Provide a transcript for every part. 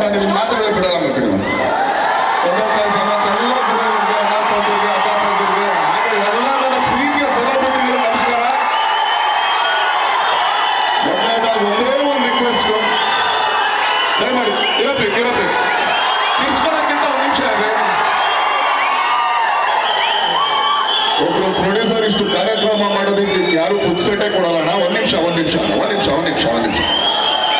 ಮಾತಾಡೋದು ಬಿಡಲ್ಲ ಬಿಡಿ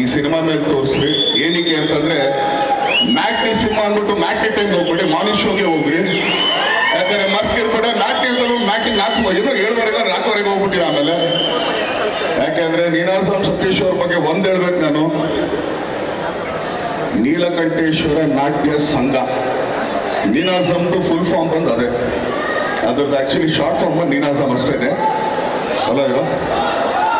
ಈ ಸಿನಿಮಾ ಮೇಲೆ ತೋರಿಸ್ರಿ. ಏನಕ್ಕೆ ಅಂತಂದ್ರೆ ಮ್ಯಾಟ್ನಿ ಸಿನಿಮಾ ಅಂದ್ಬಿಟ್ಟು ಮ್ಯಾಟ್ನಿ ಟೈಮ್ ಹೋಗ್ಬಿಡಿ ಮಾರ್ನಿಂಗ್ ಶೋಗೆ ಹೋಗ್ರಿ. ಯಾಕಂದ್ರೆ ಮರ್ತಿರ್ಬೇಡ ಮ್ಯಾಟ್ನಿ ಅಂತಲೂ ಮ್ಯಾಟ್ನಿ ನಾಲ್ಕು ಏನೋ ಏಳುವರೆಗೆ ನಾಲ್ಕುವರೆಗೆ ಹೋಗ್ಬಿಟ್ಟಿರ ಆಮೇಲೆ. ಯಾಕೆಂದ್ರೆ ನೀನಾಸಂ ಸತೀಶ್ ಅವ್ರ ಬಗ್ಗೆ ಒಂದ್ ಹೇಳ್ಬೇಕು ನಾನು. ನೀಲಕಂಠೇಶ್ವರ ನಾಟ್ಯ ಸಂಘ. ನೀನಾಸಮ್ದು ಫುಲ್ ಫಾರ್ಮ್ ಬಂದು ಅದೇ. ಅದ್ರದ್ದು ಆಕ್ಚುಲಿ ಶಾರ್ಟ್ ಫಾರ್ಮ್ ಬಂದು ನೀನಾಸಮ್ ಅಷ್ಟೇನೆ ಅಲ್ಲ ಇದು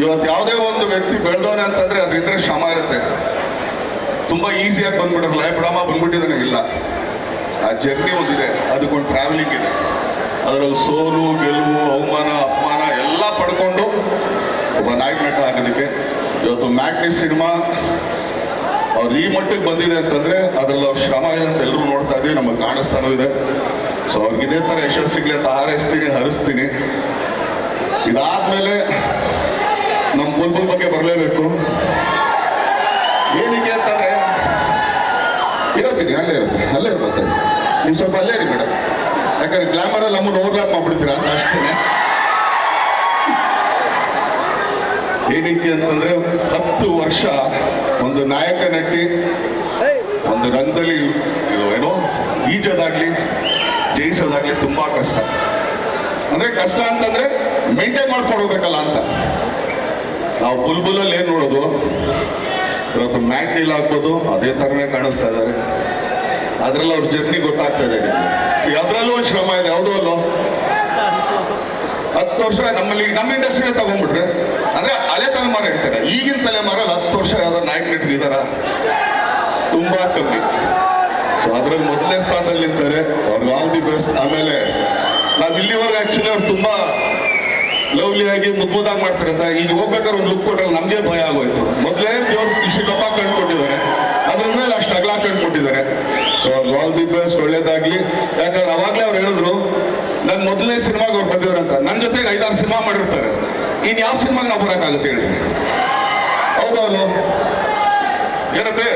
ಇವತ್ತು ಯಾವುದೇ ಒಂದು ವ್ಯಕ್ತಿ ಬೆಳೆದವನೆ ಅಂತಂದ್ರೆ ಅದ್ರಿದ್ರೆ ಶ್ರಮ ಇರುತ್ತೆ. ತುಂಬಾ ಈಸಿಯಾಗಿ ಬಂದ್ಬಿಡಲ್ಲ ಬಿಡಮ್ಮ ಬಂದ್ಬಿಟ್ಟಿದ್ದಾನೆ. ಇಲ್ಲ. ಆ ಜರ್ನಿ ಒಂದಿದೆ. ಅದಕ್ಕೊಂದು ಟ್ರಾವೆಲಿಂಗ್ ಇದೆ. ಅದರಲ್ಲಿ ಸೋಲು, ಗೆಲುವು, ಅವಮಾನ, ಅಪಮಾನ ಎಲ್ಲ ಪಡ್ಕೊಂಡು ಒಬ್ಬ ನಾಯಕ ನಟ ಆಗೋದಕ್ಕೆ. ಇವತ್ತು ಮ್ಯಾಟ್ನಿ ಸಿನಿಮಾ ಅವ್ರು ಈ ಮಟ್ಟಿಗೆ ಬಂದಿದೆ ಅಂತಂದ್ರೆ ಅದ್ರಲ್ಲಿ ಅವ್ರ ಶ್ರಮ ಇದೆ ಅಂತ ಎಲ್ಲರೂ ನೋಡ್ತಾ ಇದೀವಿ. ನಮಗೆ ಕಾಣಿಸ್ತಾನೂ ಇದೆ. ಸೊ ಅವ್ರಿಗೆ ಇದೇ ಥರ ಯಶಸ್ಸು ಸಿಗ್ಲಿ ಅಂತ ಹಾರೈಸ್ತೀನಿ, ಹರಿಸ್ತೀನಿ. ಇದಾದ್ಮೇಲೆ ನಮ್ಮ ಬುಲ್ಬುಲ್ ಬಗ್ಗೆ ಬರಲೇಬೇಕು. ಏನಕ್ಕೆ ಅಂತಂದ್ರೆ ಇರತ್ತೀನಿ ಅಲ್ಲೇ ಇರುತ್ತೆ, ಅಲ್ಲೇ ಇರ್ಬೋದು ನೀವು ಸ್ವಲ್ಪ ಅಲ್ಲೇ ಇರಿ ಮೇಡಮ್ ಯಾಕಂದ್ರೆ ಗ್ಲಾಮರಲ್ಲಿ ನಮ್ಮನ್ನು ಓವರ್ಲ್ಯಾಪ್ ಮಾಡ್ಬಿಡ್ತೀರಾ? ಅಷ್ಟೇನೆ ಏನಕ್ಕೆ ಅಂತಂದ್ರೆ, ಹತ್ತು ವರ್ಷ ಒಂದು ನಾಯಕ ನಟಿ, ಒಂದು ರಂಗದಲ್ಲಿ ಏನೋ ಈಜೋದಾಗ್ಲಿ, ಜಯಿಸೋದಾಗ್ಲಿ ತುಂಬಾ ಕಷ್ಟ. ಅಂದ್ರೆ ಕಷ್ಟ ಅಂತಂದ್ರೆ ಮೇಂಟೈನ್ ಮಾಡ್ಕೊಂಡು ಹೋಗ್ಬೇಕಲ್ಲ ಅಂತ. ನಾವು ಬುಲ್ಬುಲಲ್ಲಿ ಏನು ನೋಡೋದು? ಇವತ್ತು ಮ್ಯಾಟ್ನಿಲ್ ಹಾಕ್ಬೋದು, ಅದೇ ಥರನೇ ಕಾಣಿಸ್ತಾ ಇದ್ದಾರೆ ಅದರಲ್ಲಿ ಅವ್ರ ಜರ್ನಿ ಗೊತ್ತಾಗ್ತಾ ಇದೆ ನಿಮ್ಗೆ. ಸಿ, ಅದ್ರಲ್ಲೂ ಒಂದು ಶ್ರಮ ಇದೆ, ಯಾವುದೋ ಅಲ್ಲೋ? ಹತ್ತು ವರ್ಷ, ನಮ್ಮಲ್ಲಿ ನಮ್ಮ ಇಂಡಸ್ಟ್ರಿನೇ ತಗೊಂಡ್ಬಿಟ್ರೆ, ಅಂದರೆ ಹಳೆ ತಲೆಮಾರ ಹೇಳ್ತಾರೆ. ಈಗಿನ ತಲೆಮಾರಲ್ಲಿ ಹತ್ತು ವರ್ಷ ಯಾವ್ದಾರು ನಾಯಕ ನಟರು ಇದಾರ. ತುಂಬಾ ಕಮ್ಮಿ. ಸೊ ಅದ್ರಲ್ಲಿ ಮೊದಲನೇ ಸ್ಥಾನದಲ್ಲಿ ನಿಂತಾರೆ ಅವ್ರಿಗೆ ಆಲ್ ದಿ ಬೆಸ್ಟ್ ಆಮೇಲೆ ನಾವು ಇಲ್ಲಿವರೆಗೂ ಆ್ಯಕ್ಚುಲಿ ಅವ್ರು ತುಂಬಾ ಲವ್ಲಿ ಆಗಿ ಮುದ್ಮುದಾಗಿ ಮಾಡ್ತಾರೆ ಅಂತ ಈಗ ಹೋಗ್ಬೇಕಾದ್ರೆ ಒಂದು ಲುಕ್ ಕೊಟ್ಟರೆ ನಮಗೆ ಭಯ ಆಗೋಯ್ತು. ಮೊದಲೇ ದೇವ್ರು ದಪ್ಪ ಕಂಡುಕೊಟ್ಟಿದ್ದಾರೆ ಅದ್ರ ಮೇಲೆ ಅಷ್ಟು ಅಗಲ ಕಂಡುಕೊಟ್ಟಿದ್ದಾರೆ ಸೊ ಆಲ್ ದಿ ಬೆಸ್ಟ್ ಒಳ್ಳೇದಾಗ್ಲಿ. ಯಾಕಂದ್ರೆ ಅವಾಗಲೇ ಅವ್ರು ಹೇಳಿದ್ರು ನನ್ನ ಮೊದಲನೇ ಸಿನಿಮಾಗೆ ಅವ್ರು ಬಂದಿದ್ದಾರೆ ಅಂತ. ನನ್ನ ಜೊತೆಗೆ ಐದಾರು ಸಿನಿಮಾ ಮಾಡಿರ್ತಾರೆ. ಇನ್ ಯಾವ ಸಿನಿಮಾಗೆ ನಾವು ಬರೋಕ್ಕಾಗುತ್ತೆ ಹೇಳಿ? ಹೌದಾ ಏನಂತೆ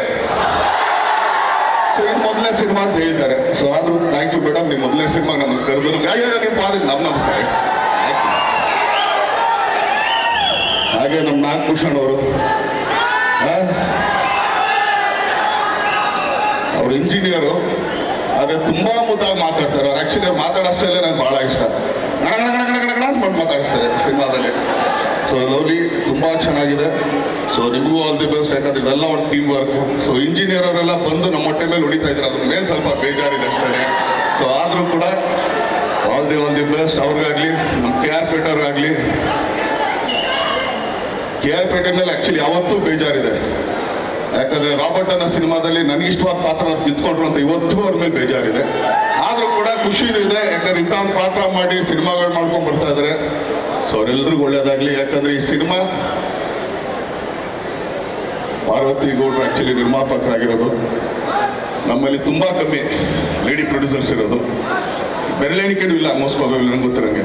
ಸೊ ಇದು ಮೊದಲನೇ ಸಿನಿಮಾ ಅಂತ ಹೇಳ್ತಾರೆ. ಸೊ ಆದ್ರೂ ಥ್ಯಾಂಕ್ ಯು ಮೇಡಮ್ ನೀವು ಮೊದಲನೇ ಸಿನಿಮಾ ನಮಗೆ ಕರೆದ್ರು ಅಯ್ಯೋ ನಿಮ್ಮ ಫಾದರ್ ನಮ್ ನಮಸ್ಕಾರ. ಹಾಗೆ ನಮ್ಮ ನಾಗಭೂಷಣ್ ಅವರು ಅವರು ಇಂಜಿನಿಯರು. ಆದರೆ ತುಂಬಾ ಮುದ್ದಾಗಿ ಮಾತಾಡ್ತಾರೆ. ಅವ್ರು ಆಕ್ಚುಲಿ ಅವ್ರು ಮಾತಾಡೋಷ್ಟೇ ನಂಗೆ ಬಹಳ ಇಷ್ಟ. ಗಣ ಮಾತಾಡಿಸ್ತಾರೆ ಸಿನಿಮಾದಲ್ಲಿ. ಸೊ ಲವ್ಲಿ ತುಂಬಾ ಚೆನ್ನಾಗಿದೆ. ಸೊ ನಿಮಗೂ ಆಲ್ ದಿ ಬೆಸ್ಟ್ ಯಾಕಂದ್ರೆ ಇದೆಲ್ಲ ಒಂದು ಟೀಮ್ ವರ್ಕ್ ಸೊ ಇಂಜಿನಿಯರ್ ಅವರೆಲ್ಲ ಬಂದು ನಮ್ಮ ಹೊಟ್ಟೆ ಮೇಲೆ ಹೊಡಿತಾ ಇದ್ದಾರೆ. ಅದ್ರ ಮೇಲೆ ಸ್ವಲ್ಪ ಬೇಜಾರಿದೆ ಅಷ್ಟೇ. ಸೊ ಆದರೂ ಕೂಡ all the all the best ಅವ್ರಿಗಾಗಲಿ, ನಮ್ಮ K R K R Pete ಮೇಲೆ ಆಕ್ಚುಲಿ ಯಾವತ್ತೂ ಬೇಜಾರಿದೆ. ಯಾಕಂದ್ರೆ ರಾಬರ್ಟ್ ಅನ್ನೋ ಸಿನಿಮಾದಲ್ಲಿ ನನಗೆ ಇಷ್ಟವಾದ ಪಾತ್ರ ಅವ್ರು ಕಿತ್ಕೊಂಡ್ರು ಅಂತ ಇವತ್ತು ಅವ್ರ ಮೇಲೆ ಬೇಜಾರಿದೆ. ಆದರೂ ಕೂಡ ಖುಷಿನೂ ಇದೆ, ಯಾಕಂದ್ರೆ ಇಂಥ ಪಾತ್ರ ಮಾಡಿ ಸಿನಿಮಾಗಳು ಮಾಡ್ಕೊಂಡು ಬರ್ತಾ ಇದಾರೆ. ಸೊ ಅವರೆಲ್ಲರಿಗೂ ಒಳ್ಳೇದಾಗ್ಲಿ. ಯಾಕಂದ್ರೆ ಈ ಸಿನಿಮಾ ಪಾರ್ವತಿ ಗೌಡ್ರು ಆ್ಯಕ್ಚುಲಿ ನಿರ್ಮಾಪಕರಾಗಿರೋದು. ನಮ್ಮಲ್ಲಿ ತುಂಬ ಕಮ್ಮಿ ಲೇಡಿ ಪ್ರೊಡ್ಯೂಸರ್ಸ್ ಇರೋದು. ಬೆರಳೆಣಿಕೆನೂ ಇಲ್ಲ ಮೋಸ್ಟ್ ಪ್ರಾಬಬ್ಲಿ ನಂಗೆ. ಗೊತ್ತಿರಂಗೆ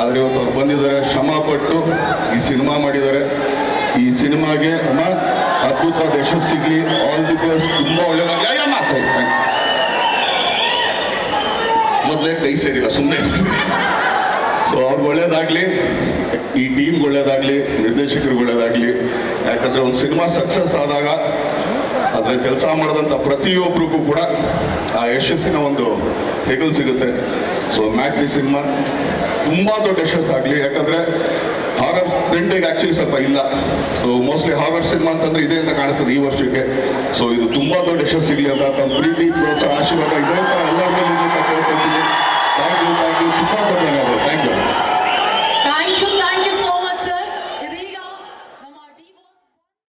ಆದರೆ ಇವತ್ತು ಅವ್ರು ಬಂದಿದ್ದಾರೆ ಶ್ರಮ ಪಟ್ಟು ಈ ಸಿನಿಮಾ ಮಾಡಿದ್ದಾರೆ. ಈ ಸಿನಿಮಾಗೆ ಅಮ್ಮ, ಅದ್ಭುತ ಯಶಸ್ಸು ಸಿಗ್ಲಿ ಆಲ್ ದಿ ಬೆಸ್ಟ್ ತುಂಬ ಒಳ್ಳೇದಾಗಲಿ ಅಯ್ಯ ಮಾತಾಡಿ ಮೊದಲೇ ಕೈ ಸೇರಿಲ್ಲ ಸುಮ್ಮನೆ ಸೊ ಅವ್ರಿಗೆ ಒಳ್ಳೇದಾಗಲಿ, ಈ ಟೀಮ್ಗೆ ಒಳ್ಳೇದಾಗಲಿ, ನಿರ್ದೇಶಕರಿಗೆ ಒಳ್ಳೇದಾಗಲಿ. ಯಾಕಂದರೆ ಒಂದು ಸಿನಿಮಾ ಸಕ್ಸಸ್ ಆದಾಗ ಅದ್ರ ಕೆಲಸ ಮಾಡಿದಂಥ ಪ್ರತಿಯೊಬ್ಬರಿಗೂ ಕೂಡ ಆ ಯಶಸ್ಸಿನ ಒಂದು ಹೆಗಲ್ ಸಿಗುತ್ತೆ. ಸೊ ಮ್ಯಾಟ್ನಿ ಸಿನಿಮಾ ತುಂಬಾ ದೊಡ್ಡ ಯಶಸ್ಸಾಗಲಿ ಯಾಕಂದ್ರೆ ಹಾರರ್ ಟ್ರೆಂಡಿಗೆ ಆಕ್ಚುಲಿ ಸ್ವಲ್ಪ ಇಲ್ಲ. ಸೊ ಮೋಸ್ಟ್ಲಿ ಹಾರರ್ ಸಿನಿಮಾ ಅಂತಂದರೆ ಇದೆ ಅಂತ ಕಾಣಿಸ್ತದೆ ಈ ವರ್ಷಕ್ಕೆ. ಸೊ ಇದು ತುಂಬಾ ದೊಡ್ಡ ಯಶಸ್ಸು ಸಿಗಲಿ ಅಂತ ಪ್ರೀತಿ, ಪ್ರೋತ್ಸಾಹ, ಆಶೀರ್ವಾದ